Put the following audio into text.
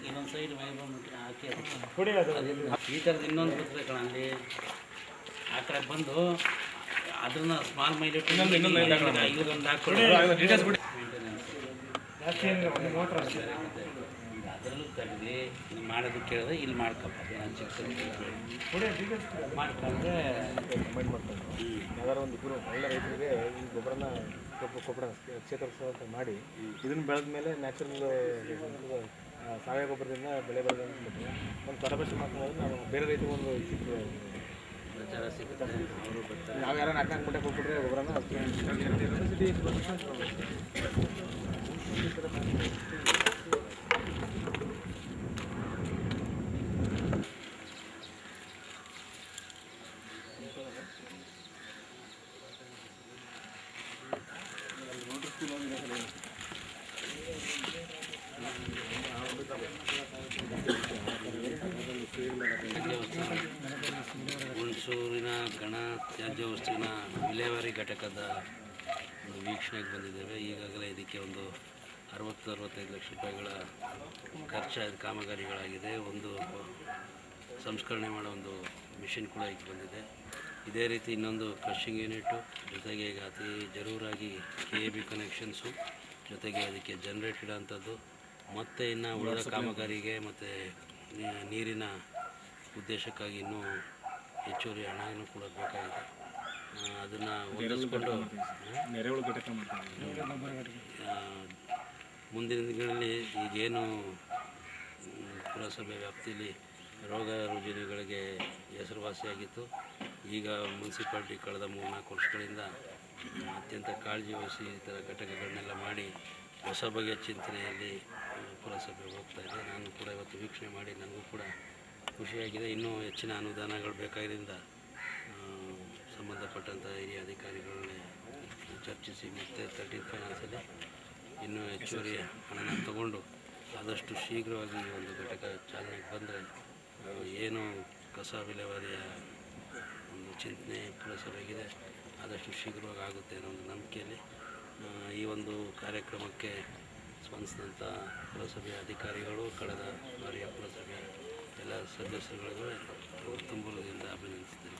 ಇನ್ನೊಂದು ಸೈಡ್ ಹಾಕಿ ಅದಕ್ಕೆ ಕೊಡಿ ಅದು ಈ ಥರದ ಇನ್ನೊಂದು ಬರ್ತದೆ ಕಣ ಅಲ್ಲಿ. ಆ ಕಡೆ ಬಂದು ಅದನ್ನ ಸ್ಮಾಲ್ ಮೈಲೇಟ್ ಒಂದು ಅಷ್ಟೇ. ಅದರಲ್ಲೂ ತೆಗ್ದು ಇಲ್ಲಿ ಮಾಡೋದು ಕೇಳಿದ್ರೆ ಇಲ್ಲಿ ಮಾಡ್ಕಪ್ಪ ನಾನು ಚಿಕ್ಕ ಮಾಡ್ಕೊಂಡ್ರೆ ಒಂದು ಇಬ್ಬರು ಒಳ್ಳೆ ರೈತರಿಗೆ ಈ ಗೊಬ್ಬರನ ಗೊಬ್ಬರ ಗೊಬ್ಬರ ಕ್ಷೇತ್ರ ಅಂತ ಮಾಡಿ ಇದನ್ನ ಬೆಳೆದ ಮೇಲೆ ನ್ಯಾಚುರಲ್ ಸಾವಯವ ಗೊಬ್ಬರದಿಂದ ಬೆಳೆ ಬೆಳೆದ ಒಂದು ತರಬೇತಿ ಮಾಡ್ಕೊಂಡ್ರೆ ನಾವು ಬೇರೆ ರೀತಿ ಒಂದು ನಾವು ಯಾರು ನಾಲ್ಕು ನಾಲ್ಕು ಗಂಟೆ ಕೊಟ್ಬಿಟ್ರೆ ಗೊಬ್ಬರನ ಹುಣಸೂರಿನ ಗಣ ತ್ಯಾಜ್ಯ ವಸ್ತುವಿನ ವಿಲೇವಾರಿ ಘಟಕದ ಒಂದು ವೀಕ್ಷಣೆಗೆ ಬಂದಿದ್ದೇವೆ. ಈಗಾಗಲೇ ಇದಕ್ಕೆ ಒಂದು ಅರವತ್ತು, ಅರವತ್ತೈದು ಲಕ್ಷ ರೂಪಾಯಿಗಳ ಖರ್ಚಾದ ಕಾಮಗಾರಿಗಳಾಗಿದೆ. ಒಂದು ಸಂಸ್ಕರಣೆ ಮಾಡೋ ಒಂದು ಮಿಷಿನ್ ಕೂಡ ಈಗ ಬಂದಿದೆ. ಇದೇ ರೀತಿ ಇನ್ನೊಂದು ಕ್ರಷಿಂಗ್ ಯೂನಿಟ್ಟು ಜೊತೆಗೆ ಈಗ ಅತಿ ಜರೂರಾಗಿ ಕೆ ಎ ಬಿ ಕನೆಕ್ಷನ್ಸು ಜೊತೆಗೆ ಅದಕ್ಕೆ ಜನ್ರೇಟ್ ಇಡೋಂಥದ್ದು. ಮತ್ತು ಇನ್ನು ಉಳಿದ ಕಾಮಗಾರಿಗೆ ಮತ್ತು ನೀರಿನ ಉದ್ದೇಶಕ್ಕಾಗಿ ಇನ್ನೂ ಹೆಚ್ಚುವರಿ ಹಣನೂ ಕೂಡ ಬೇಕಾಗಿದೆ. ಅದನ್ನು ಹೊಂದಿಸ್ಕೊಂಡು ಆ, ಮುಂದಿನ ದಿನಗಳಲ್ಲಿ ಈಗೇನು ಪುರಸಭೆ ವ್ಯಾಪ್ತಿಯಲ್ಲಿ ರೋಗ ರುಜಿನಗಳಿಗೆ ಹೆಸರುವಾಸಿಯಾಗಿತ್ತು. ಈಗ ಮುನ್ಸಿಪಾಲ್ಟಿ ಕಳೆದ ಮೂರ್ನಾಲ್ಕು ವರ್ಷಗಳಿಂದ ಅತ್ಯಂತ ಕಾಳಜಿ ವಹಿಸಿ ಈ ಥರ ಘಟಕಗಳನ್ನೆಲ್ಲ ಮಾಡಿ ಹೊಸ ಬಗೆಯ ಚಿಂತನೆಯಲ್ಲಿ ಪುರಸಭೆ ಹೋಗ್ತಾ ಇದೆ. ನಾನು ಕೂಡ ಇವತ್ತು ವೀಕ್ಷಣೆ ಮಾಡಿ ನನಗೂ ಕೂಡ ಖುಷಿಯಾಗಿದೆ. ಇನ್ನೂ ಹೆಚ್ಚಿನ ಅನುದಾನಗಳು ಬೇಕಾಗಿದ್ದರಿಂದ ಸಂಬಂಧಪಟ್ಟಂಥ ಹಿರಿಯ ಅಧಿಕಾರಿಗಳನ್ನೇ ಚರ್ಚಿಸಿ ಮತ್ತೆ ತರ್ಟೀನ್ ಫೈನಾನ್ಸಲ್ಲಿ ಇನ್ನೂ ಹೆಚ್ಚುವರಿ ಹಣನ ತಗೊಂಡು ಆದಷ್ಟು ಶೀಘ್ರವಾಗಿ ಈ ಒಂದು ಘಟಕ ಚಾಲನೆಗೆ ಬಂದರೆ ಏನು ಕಸ ವಿಲೇವಾರಿಯ ಚಿಂತನೆ ಪುರಸಭೆಗಿದೆ ಆದಷ್ಟು ಶೀಘ್ರವಾಗಿ ಆಗುತ್ತೆ ಅನ್ನೋ ಒಂದು ನಂಬಿಕೆಯಲ್ಲಿ ಈ ಒಂದು ಕಾರ್ಯಕ್ರಮಕ್ಕೆ ಸ್ಪಂದಿಸಿದಂಥ ಪುರಸಭೆಯ ಅಧಿಕಾರಿಗಳು, ಕಳೆದ ಬಾರಿಯ ಪುರಸಭೆಯ ಎಲ್ಲ ಸದಸ್ಯರುಗಳಿಗೆ ತುಂಬ ಅಭಿನಂದಿಸ್ತೀನಿ